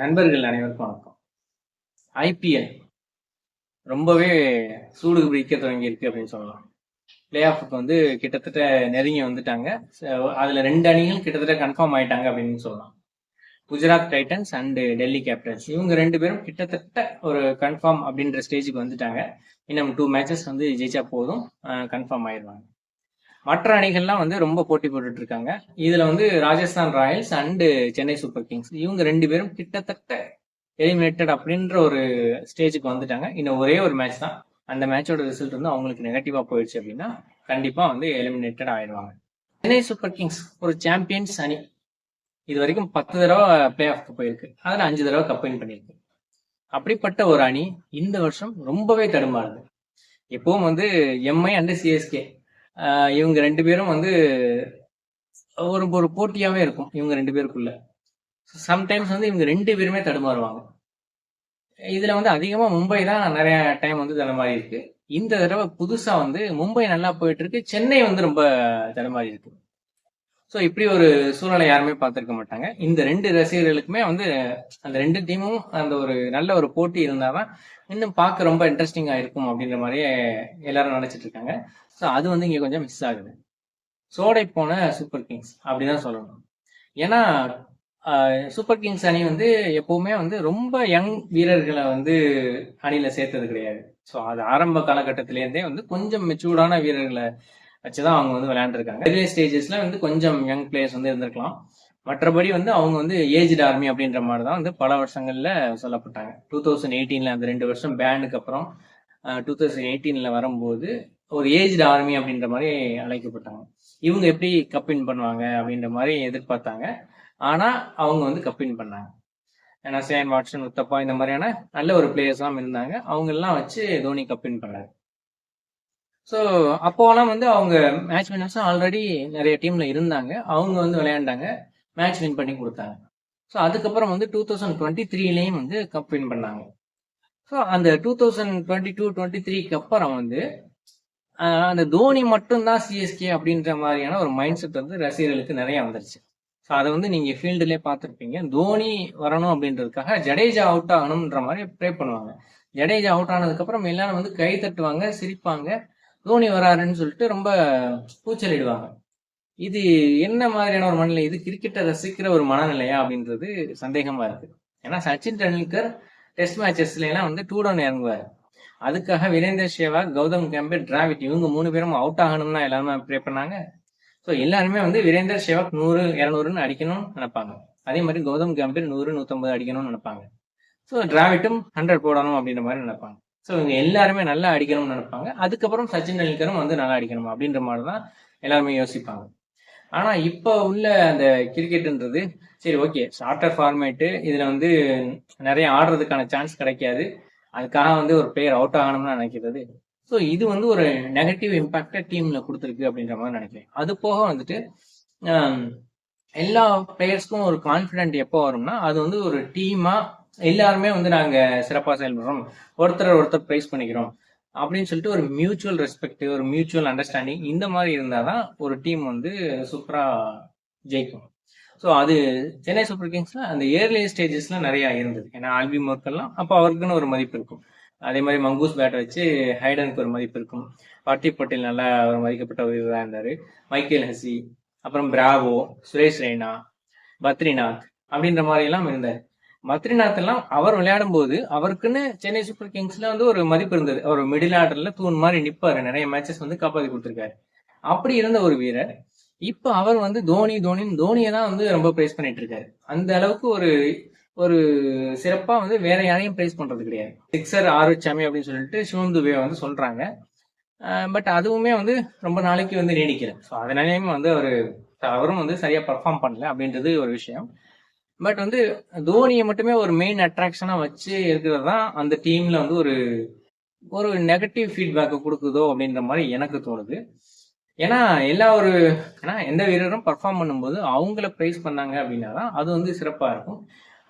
நண்பர்கள் அனைவருக்கும் வணக்கம். ஐபிஎல் ரொம்பவே சூடு பிடிக்க தொடங்கி இருக்கு அப்படின்னு சொல்லலாம். பிளே ஆஃபுக்கு வந்து கிட்டத்தட்ட நெருங்கி வந்துட்டாங்க. அதுல ரெண்டு அணிகள் கிட்டத்தட்ட கன்ஃபார்ம் ஆயிட்டாங்க அப்படின்னு சொல்லலாம். Gujarat Titans and Delhi Capitals இவங்க ரெண்டு பேரும் கிட்டத்தட்ட ஒரு கன்ஃபார்ம் அப்படின்ற ஸ்டேஜுக்கு வந்துட்டாங்க. இன்னும் டூ மேட்சஸ் வந்து ஜெயிச்சா போதும். கன்ஃபார்ம் ஆயிடுவாங்க. மற்ற அணிகள்லாம் வந்து ரொம்ப போட்டி போட்டுட்டு இருக்காங்க இதுல வந்து Rajasthan Royals and Chennai Super Kings. இவங்க ரெண்டு பேரும் கிட்டத்தட்ட எலிமினேட்டட் அப்படின்ற ஒரு ஸ்டேஜுக்கு வந்துட்டாங்க. இன்னும் ஒரே ஒரு மேட்ச் தான். அந்த மேட்சோட ரிசல்ட் வந்து அவங்களுக்கு நெகட்டிவா போயிடுச்சு அப்படின்னா கண்டிப்பா வந்து எலிமினேட்டட் ஆயிடுவாங்க. சென்னை சூப்பர் கிங்ஸ் ஒரு சாம்பியன்ஸ் அணி. இது வரைக்கும் பத்து தடவை பிளே ஆஃப்க்கு போயிருக்கு. அதில் அஞ்சு தடவை கப் பண்ணியிருக்கு. அப்படிப்பட்ட ஒரு அணி இந்த வருஷம் ரொம்பவே தடுமாறுது. எப்பவும் வந்து எம்ஐ அண்டு சிஎஸ்கே இவங்க ரெண்டு பேரும் வந்து ஒரு ஒரு போட்டியாவே இருக்கும் இவங்க ரெண்டு பேருக்குள்ள. சம்டைம்ஸ் வந்து இவங்க ரெண்டு பேருமே தடுமாறுவாங்க. இதில் வந்து அதிகமாக மும்பை தான் நிறைய டைம் வந்து தடுமாறி இருக்கு இந்த தடவை புதுசா வந்து மும்பை நல்லா போயிட்டு இருக்கு சென்னை வந்து ரொம்ப தடுமாறி இருக்கு ஸோ இப்படி ஒரு சூழ்நிலை யாருமே பார்த்துருக்க மாட்டாங்க. இந்த ரெண்டு ரசிகர்களுக்குமே வந்து அந்த ரெண்டு டீமும் அந்த ஒரு நல்ல ஒரு போட்டி இருந்தாதான் இன்னும் பார்க்க ரொம்ப இன்ட்ரெஸ்டிங்காக இருக்கும் அப்படின்ற மாதிரியே எல்லாரும் நினச்சிட்டு இருக்காங்க. ஸோ அது வந்து இங்கே கொஞ்சம் மிஸ் ஆகுது. சோடை போன சூப்பர் கிங்ஸ் அப்படிதான் சொல்லணும். ஏன்னா சூப்பர் கிங்ஸ் அணி வந்து எப்பவுமே வந்து ரொம்ப யங் வீரர்களை வந்து அணியில சேர்த்தது கிடையாது. ஸோ அது ஆரம்ப காலகட்டத்திலேருந்தே வந்து கொஞ்சம் மெச்சூர்டான வீரர்களை வச்சுதான் அவங்க வந்து விளையாண்டுருக்காங்க. Early ஸ்டேஜஸ்ல வந்து கொஞ்சம் யங் பிளேயர்ஸ் வந்து இருந்திருக்கலாம். மற்றபடி வந்து அவங்க வந்து ஏஜ்டு ஆர்மி அப்படின்ற மாதிரி தான் வந்து பல வருஷங்கள்ல சொல்லப்பட்டாங்க. டூ தௌசண்ட் எயிட்டீன்ல அந்த ரெண்டு வருஷம் பேனுக்கு அப்புறம் டூ தௌசண்ட் எயிட்டீன்ல வரும்போது ஒரு ஏஜ்டு ஆர்மி அப்படின்ற மாதிரி அழைக்கப்பட்டாங்க. இவங்க எப்படி கப்பின் பண்ணுவாங்க அப்படின்ற மாதிரி எதிர்பார்த்தாங்க. ஆனா அவங்க வந்து கப்பின் பண்ணாங்க. ஏன்னா சேன் வாட்சன் உத்தப்பா இந்த மாதிரியான நல்ல ஒரு பிளேயர்ஸ்லாம் இருந்தாங்க. அவங்க எல்லாம் வச்சு தோனி கப்பின் பண்ணாரு ஸோ அப்போலாம் வந்து அவங்க மேட்ச் வின்னர்ஸும் ஆல்ரெடி நிறைய டீம்ல இருந்தாங்க. அவங்க வந்து விளையாண்டாங்க. மேட்ச் வின் பண்ணி கொடுத்தாங்க. ஸோ அதுக்கப்புறம் வந்து டூ தௌசண்ட் டுவெண்ட்டி த்ரீலேயும் வந்து கப் வின் பண்ணாங்க. ஸோ அந்த two thousand twenty two twenty த்ரீக்கு அப்புறம் வந்து அந்த தோனி மட்டும்தான் சிஎஸ்கே அப்படின்ற மாதிரியான ஒரு மைண்ட் செட் வந்து ரசிகர்களுக்கு நிறைய வந்துருச்சு. ஸோ அதை வந்து நீங்க ஃபீல்டுலேயே பார்த்துருப்பீங்க. தோனி வரணும் அப்படின்றதுக்காக ஜடேஜா அவுட் ஆகணுன்ற மாதிரி ப்ரே பண்ணுவாங்க. ஜடேஜா அவுட் ஆனதுக்கப்புறம் எல்லாரும் வந்து கை தட்டுவாங்க சிரிப்பாங்க. தோனி வராருன்னு சொல்லிட்டு ரொம்ப கூச்சலிடுவாங்க. இது என்ன மாதிரியான ஒரு மனநிலை? இது கிரிக்கெட்டை ரசிக்கிற ஒரு மனநிலையா அப்படின்றது சந்தேகமா இருக்கு. ஏன்னா சச்சின் டெண்டுல்கர் டெஸ்ட் மேட்சஸ்ல எல்லாம் வந்து டூ டவுன் இறங்குவார். அதுக்காக வீரேந்தர் சேவாக் கௌதம் கம்பீர் டிராவிட் இவங்க மூணு பேரும் அவுட் ஆகணும்னா எல்லாருமே ப்ரே பண்ணாங்க. ஸோ எல்லாருமே வந்து வீரேந்தர் சேவாக் நூறு இரநூறுன்னு அடிக்கணும்னு நினைப்பாங்க. அதே மாதிரி கௌதம் கம்பீர் நூறு நூற்றம்பது அடிக்கணும்னு நினைப்பாங்க. ஸோ டிராவிட்டும் ஹண்ட்ரட் போடணும் அப்படின்ற மாதிரி நினைப்பாங்க. ஸோ இவங்க எல்லாருமே நல்லா அடிக்கணும்னு நினைப்பாங்க. அதுக்கப்புறம் சச்சின் டெண்டுல்கரும் வந்து நல்லா அடிக்கணும் அப்படின்ற மாதிரி தான் எல்லாருமே யோசிப்பாங்க. ஆனால் இப்போ உள்ள அந்த கிரிக்கெட்டுன்றது சரி ஓகே ஷார்ட்டர் ஃபார்மேட்டு இதில் வந்து நிறைய ஆடுறதுக்கான சான்ஸ் கிடைக்காது. அதுக்காக வந்து ஒரு பிளேயர் அவுட் ஆகணும்னு நினைக்கிறது. ஸோ இது வந்து ஒரு நெகட்டிவ் இம்பாக்டை டீம்ல கொடுத்துருக்கு அப்படின்ற மாதிரி நினைக்கிறேன். அது போக வந்துட்டு எல்லா பிளேயர்ஸ்க்கும் ஒரு கான்ஃபிடென்ட் எப்போ வரும்னா அது வந்து ஒரு டீமா எல்லாருமே வந்து நாங்க சிறப்பாக செயல்படுறோம். ஒருத்தர் ஒருத்தர் ப்ரைஸ் பண்ணிக்கிறோம். அப்படின்னு சொல்லிட்டு ஒரு மியூச்சுவல் ரெஸ்பெக்ட் ஒரு மியூச்சுவல் அண்டர்ஸ்டாண்டிங் இந்த மாதிரி இருந்தாதான் ஒரு டீம் வந்து சூப்பரா ஜெயிக்கும். ஸோ அது சென்னை சூப்பர் கிங்ஸ்ல அந்த இயர்லி ஸ்டேஜஸ்ல நிறைய இருந்தது. ஏன்னா ஆல்பி மோர்க்கெல்லாம் அப்போ அவருக்குன்னு ஒரு மதிப்பு இருக்கும். அதே மாதிரி மங்கூஸ் பேட்டை வச்சு ஹைடனுக்கு ஒரு மதிப்பு இருக்கும். பார்த்தி பட்டேல் நல்லா ஒரு மதிக்கப்பட்ட ஒரு இதாக மைக்கேல் ஹசி அப்புறம் பிராவோ சுரேஷ் ரெய்னா பத்ரிநாத் அப்படின்ற மாதிரி எல்லாம் இருந்தார். பத்ரிநாத் எல்லாம் அவர் விளையாடும் போது அவருக்குன்னு சென்னை சூப்பர் கிங்ஸ்ல வந்து ஒரு மதிப்பு இருந்தது. அவர் மிடில் ஆர்டர்ல தூண் மாதிரி நிப்பாரு. நிறைய மேட்சஸ் வந்து காப்பாத்தி கொடுத்துருக்காரு. அப்படி இருந்த ஒரு வீரர் இப்போ அவர் வந்து தோனி தோனின்னு தோனியை தான் வந்து ரொம்ப பிரைஸ் பண்ணிட்டு இருக்காரு. அந்த அளவுக்கு ஒரு ஒரு சிறப்பாக வந்து வேற யாரையும் பிரைஸ் பண்ணுறது கிடையாது. சிக்ஸர் ஆரோச்சாமி அப்படின்னு சொல்லிட்டு சிவம் துபே வந்து சொல்கிறாங்க பட் அதுவுமே வந்து ரொம்ப நாளைக்கு வந்து நீடிக்கல. ஸோ அதனாலேயுமே வந்து அவர் அவரும் வந்து சரியாக பர்ஃபார்ம் பண்ணல அப்படின்றது ஒரு விஷயம். பட் வந்து தோனியை மட்டுமே ஒரு மெயின் அட்ராக்ஷனாக வச்சு இருக்கிறது தான் அந்த டீமில் வந்து ஒரு ஒரு நெகட்டிவ் ஃபீட்பேக்கை கொடுக்குதோ அப்படின்ற மாதிரி எனக்கு தோணுது. ஏன்னா எல்லா ஒரு ஏன்னா எந்த வீரரும் பர்ஃபார்ம் பண்ணும்போது அவங்கள ப்ரைஸ் பண்ணாங்க அப்படின்னா தான் அது வந்து சிறப்பாக இருக்கும்.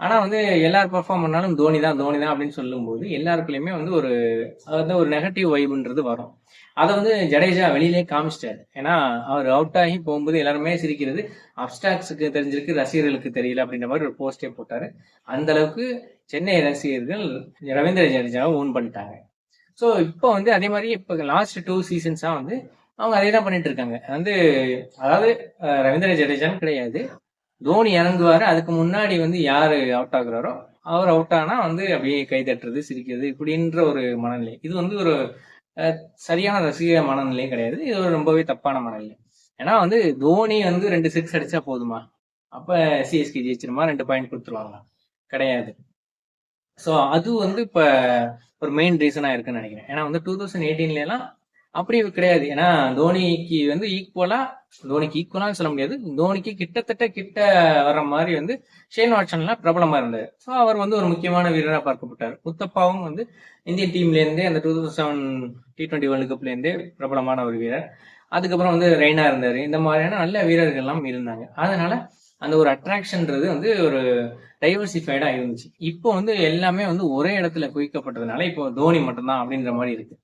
ஆனால் வந்து எல்லாரும் பர்ஃபார்ம் பண்ணாலும் தோனி தான் தோனி தான் அப்படின்னு சொல்லும்போது எல்லாருக்குள்ளயுமே வந்து ஒரு வந்து ஒரு நெகட்டிவ் வைப்ன்றது வரும். அதை வந்து ஜடேஜா வெளியிலே காமிச்சிட்டாரு. ஏன்னா அவர் அவுட் ஆகி போகும்போது எல்லாருமே சிரிக்கிறது அப்டாக்ஸுக்கு தெரிஞ்சிருக்கு ரசிகர்களுக்கு தெரியல அப்படின்ற மாதிரி ஒரு போஸ்டே போட்டாரு. அந்த அளவுக்கு சென்னை ரசிகர்கள் ரவீந்திர ஜடேஜாவை ஓன் பண்ணிட்டாங்க. ஸோ இப்போ வந்து அதே மாதிரி இப்போ லாஸ்ட் டூ சீசன்ஸாக வந்து அவங்க அதே தான் பண்ணிட்டு இருக்காங்க. வந்து அதாவது ரவீந்திர ஜடேஜான்னு கிடையாது. தோனி இறங்குவாரு. அதுக்கு முன்னாடி வந்து யாரு அவுட் ஆகுறாரோ அவர் அவுட் ஆனா வந்து அப்படியே கை தட்டுறது சிரிக்கிறது இப்படின்ற ஒரு மனநிலை. இது வந்து ஒரு சரியான ரசிக மனநிலையும் கிடையாது. இது ஒரு ரொம்பவே தப்பான மனநிலை. ஏன்னா வந்து தோனி வந்து ரெண்டு சிக்ஸ் அடிச்சா போதுமா? அப்ப சிஎஸ்கே ஜெயிச்சிருமா? ரெண்டு பாயிண்ட் கொடுத்துருவாங்களா? கிடையாது. ஸோ அது வந்து இப்ப ஒரு மெயின் ரீசனா இருக்குன்னு நினைக்கிறேன். ஏன்னா வந்து டூ தௌசண்ட் எயிட்டீன்லாம் அப்படி கிடையாது. ஏன்னா தோனிக்கு வந்து ஈக்குவலா தோனிக்கு ஈக்குவலான்னு சொல்ல முடியாது. தோனிக்கு கிட்டத்தட்ட கிட்ட வர்ற மாதிரி வந்து ஷேன் வாட்சன்லாம் பிரபலமா இருந்தார். ஸோ அவர் வந்து ஒரு முக்கியமான வீரராக பார்க்கப்பட்டார். முத்தப்பாவும் வந்து இந்தியன் டீம்ல இருந்தே அந்த two thousand seven T twenty world கப்ல இருந்தே பிரபலமான ஒரு வீரர். அதுக்கப்புறம் வந்து ரெய்னா இருந்தார். இந்த மாதிரியான நல்ல வீரர்கள் எல்லாம் இருந்தாங்க. அதனால அந்த ஒரு அட்ராக்ஷன்ன்றது வந்து ஒரு டைவர்சிஃபைடா இருந்துச்சு. இப்போ வந்து எல்லாமே வந்து ஒரே இடத்துல குவிக்கப்பட்டதுனால இப்போ தோனி மட்டும்தான் அப்படின்ற மாதிரி இருக்கு.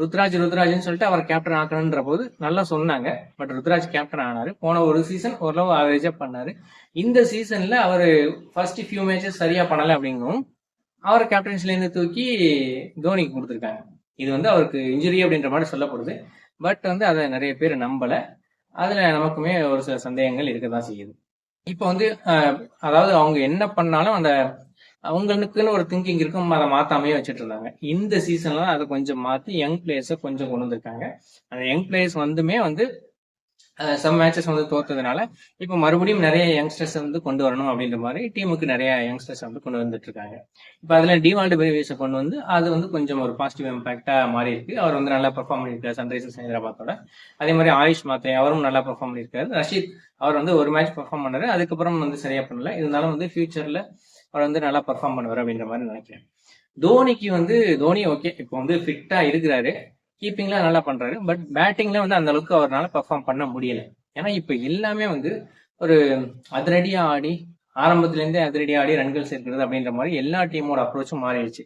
ருத்ராஜ் ருத்ராஜ்னு சொல்லிட்டு அவர் கேப்டன் ஆக்கணுன்ற போது நல்லா சொன்னாங்க. பட் ருத்ராஜ் கேப்டன் ஆனாரு. போன ஒரு சீசன் ஓரளவு ஆவரேஜா பண்ணாரு. இந்த சீசன்ல அவர் ஃபர்ஸ்ட் ஃபியூ மேட்சஸ் சரியா பண்ணல அப்படிங்கவும் அவர் கேப்டன்ஸ்லேருந்து தூக்கி தோனிக்கு கொடுத்துருக்காங்க. இது வந்து அவருக்கு இன்ஜுரி அப்படின்ற மாதிரி சொல்லப்படுது. பட் வந்து அதை நிறைய பேர் நம்பல. அதுல நமக்குமே ஒரு சில சந்தேகங்கள் இருக்க தான் செய்யுது. இப்போ வந்து அதாவது அவங்க என்ன பண்ணாலும் அந்த அவங்களுக்குன்னு ஒரு திங்கிங் இருக்கும் அதை மாத்தாமையே வச்சுட்டு இருந்தாங்க. இந்த சீசன்ல அதை கொஞ்சம் மாத்தி யங் பிளேயர்ஸை கொஞ்சம் கொண்டு வந்திருக்காங்க. அந்த யங் பிளேயர்ஸ் வந்துமே வந்து சம் மேட்சஸ் வந்து தோத்ததுனால இப்போ மறுபடியும் நிறைய யங்ஸ்டர்ஸ் வந்து கொண்டு வரணும் அப்படின்ற மாதிரி டீமுக்கு நிறைய யங்ஸ்டர்ஸ் வந்து கொண்டு வந்துட்டு இருக்காங்க. இப்போ அதுல டிவால்டு பிரேவிஸை கொண்டு வந்து அது வந்து கொஞ்சம் ஒரு பாசிட்டிவ் இம்பாக்டா மாறி இருக்கு. அவர் வந்து நல்லா பெர்ஃபார்ம் பண்ணியிருக்காரு சன்ரைசர்ஸ் ஹைதராபாத்தோட. அதே மாதிரி ஆயுஷ் மாத்தே அவரும் நல்லா பெர்ஃபார்ம் பண்ணியிருக்காரு. ரஷீத் அவர் வந்து ஒரு மேட்ச் பெர்ஃபார்ம் பண்ணாரு. அதுக்கப்புறம் வந்து சரியா பண்ணல. இருந்தாலும் வந்து ஃபியூச்சர்ல அவர் வந்து நல்லா பர்ஃபார்ம் பண்ணுவார் அப்படின்ற மாதிரி நினைக்கிறேன். தோனிக்கு வந்து தோனி ஓகே இப்போ வந்து ஃபிட்டா இருக்கிறாரு. கீப்பிங்ல நல்லா பண்றாரு. பட் பேட்டிங்ல வந்து அந்த அளவுக்கு அவரால் பர்ஃபார்ம் பண்ண முடியல. ஏன்னா இப்போ எல்லாமே வந்து ஒரு அதிரடியா ஆடி ஆரம்பத்துலேருந்தே அதிரடியா ஆடி ரன்கள் சேர்க்கிறது அப்படின்ற மாதிரி எல்லா டீமோட அப்ரோச்சும் மாறிடுச்சு.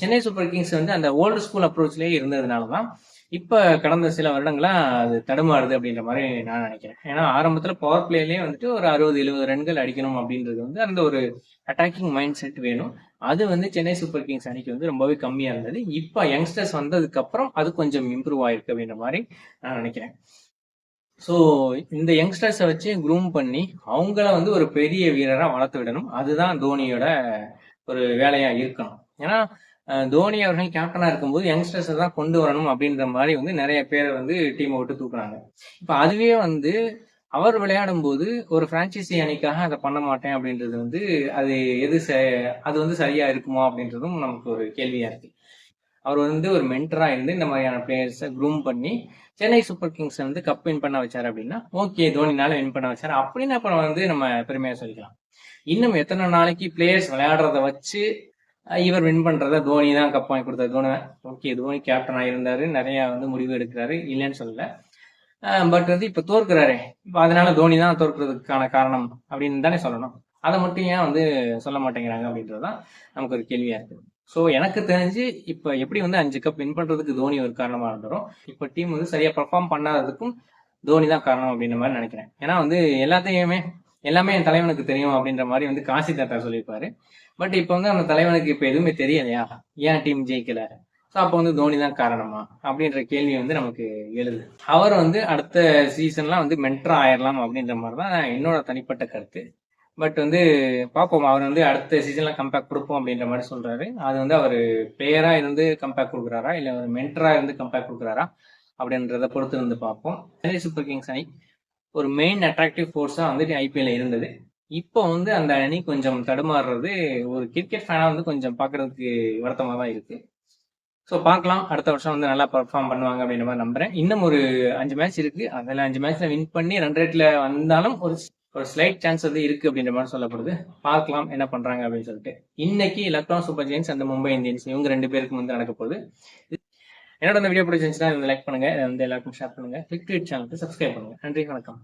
சென்னை சூப்பர் கிங்ஸ் வந்து அந்த ஓல்டு ஸ்கூல் அப்ரோச்லேயே இருந்ததுனால தான் இப்ப கடந்த சில வருடங்களா அது தடுமாறுது அப்படின்ற மாதிரி நான் நினைக்கிறேன். ஏன்னா ஆரம்பத்துல பவர் பிளேலயே வந்துட்டு ஒரு அறுபது எழுபது ரன்கள் அடிக்கணும் அப்படின்றது வந்து அந்த ஒரு அட்டாக்கிங் மைண்ட் செட் வேணும். அது வந்து சென்னை சூப்பர் கிங்ஸ் அணிக்கு வந்து ரொம்பவே கம்மியா இருந்தது. இப்ப யங்ஸ்டர்ஸ் வந்ததுக்கு அப்புறம் அது கொஞ்சம் இம்ப்ரூவ் ஆயிருக்கு அப்படின்ற மாதிரி நான் நினைக்கிறேன். ஸோ இந்த யங்ஸ்டர்ஸை வச்சு க்ரூம் பண்ணி அவங்கள வந்து ஒரு பெரிய வீரரா வளர்த்து விடணும். அதுதான் தோனியோட ஒரு வேலையா இருக்கணும். ஏன்னா தோனி அவர்கள் கேப்டனா இருக்கும்போது யங்ஸ்டர்ஸை தான் கொண்டு வரணும் அப்படின்ற மாதிரி வந்து நிறைய பேர் வந்து டீமை விட்டு தூக்குறாங்க இப்போ அதுவே வந்து அவர் விளையாடும் போது ஒரு பிரான்ச்சைசி அணிக்காக அதை பண்ண மாட்டேன் அப்படின்றது வந்து அது எது ச- அது வந்து சரியா இருக்குமா அப்படின்றதும் நமக்கு ஒரு கேள்வியா இருக்கு. அவர் வந்து ஒரு மென்டரா இருந்து இந்த மாதிரியான பிளேயர்ஸை க்ரூம் பண்ணி சென்னை சூப்பர் கிங்ஸ் வந்து கப் வின் பண்ண வச்சார் அப்படின்னா ஓகே தோனினால வின் பண்ண வச்சார் அப்படின்னு அப்புறம் வந்து நம்ம பெருமையா சொல்லிக்கலாம். இன்னும் எத்தனை நாளைக்கு பிளேயர்ஸ் விளையாடுறத வச்சு இவர் வின் பண்றத தோனி தான் கப் வாங்கி கொடுத்தாரு. தோனி ஓகே தோனி கேப்டனா இருந்தாரு நிறைய வந்து முடிவு எடுக்கிறாரு. இல்லைன்னு சொல்லல. பட் வந்து இப்ப தோற்கிறாரே. இப்போ அதனால தோனி தான் தோற்கிறதுக்கான காரணம் அப்படின்னு தானே சொல்லணும். அதை மட்டும் ஏன் வந்து சொல்ல மாட்டேங்கிறாங்க அப்படின்றதுதான் நமக்கு ஒரு கேள்வியா இருக்கு. ஸோ எனக்கு தெரிஞ்சு இப்ப எப்படி வந்து அஞ்சு கப் வின் பண்றதுக்கு தோனி ஒரு காரணமா இருந்தாலும் இப்ப டீம் வந்து சரியா பெர்ஃபார்ம் பண்ணாததுக்கும் தோனி தான் காரணம் அப்படின்ற மாதிரி நினைக்கிறேன். ஏன்னா வந்து எல்லாத்தையுமே எல்லாமே என் தலைவனுக்கு தெரியும் அப்படின்ற மாதிரி வந்து காசி தாத்தா சொல்லியிருப்பாரு. பட் இப்போ வந்து அந்த தலைவனுக்கு இப்போ எதுவுமே தெரியலையா? ஏன் டீம் ஜெயிக்கல? ஸோ அப்போ வந்து தோனி தான் காரணமா? அப்படின்ற கேள்வி வந்து நமக்கு எழுது. அவர் வந்து அடுத்த சீசன்லாம் வந்து மென்ட்ரா ஆயிரலாம் அப்படின்ற மாதிரி தான் என்னோட தனிப்பட்ட கருத்து. பட் வந்து பார்ப்போம். அவர் வந்து அடுத்த சீசன்ல கம்பேக் கொடுப்போம் அப்படின்ற மாதிரி சொல்றாரு. அது வந்து அவர் பிளேயரா இருந்து கம்பேக் கொடுக்குறாரா? இல்லை ஒரு மென்டரா இருந்து கம்பேக் கொடுக்குறாரா? அப்படின்றத பொறுத்து இருந்து பார்ப்போம். சென்னை சூப்பர் கிங்ஸ் அணி ஒரு மெயின் அட்ராக்டிவ் ஃபோர்ஸாக வந்துட்டு ஐபிஎல் இருந்தது. இப்போ வந்து அந்த அணி கொஞ்சம் தடுமாறுறது ஒரு கிரிக்கெட் ஃபேனாக வந்து கொஞ்சம் பார்க்கறதுக்கு வருத்தமாக தான் இருக்கு. ஸோ பார்க்கலாம். அடுத்த வருஷம் வந்து நல்லா பர்ஃபார்ம் பண்ணுவாங்க அப்படின்ற மாதிரி நம்புறேன். இன்னும் ஒரு அஞ்சு மேட்ச் இருக்கு. அதில் அஞ்சு மேட்ச்ல வின் பண்ணி ரன் ரேட்ல வந்தாலும் ஒரு ஒரு ஸ்லைட் சான்ஸ் வந்து இருக்கு அப்படின்ற மாதிரி சொல்லப்படுது. பார்க்கலாம் என்ன பண்றாங்க அப்படின்னு சொல்லிட்டு. இன்னைக்கு எலக்ட்ரான் சூப்பர் ஜெயின்ஸ் அந்த மும்பை இந்தியன்ஸ் இவங்க ரெண்டு பேருக்கும் வந்து நடக்க போகுது. என்னோட இந்த வீடியோ பிடிச்சிருந்துச்சுன்னா லைக் பண்ணுங்க. வந்து எல்லாருக்கும் ஷேர் பண்ணுங்க. கிளிக் ட்வீட் சேனலுக்கு சப்ஸ்கிரைப் பண்ணுங்க. நன்றி வணக்கம்.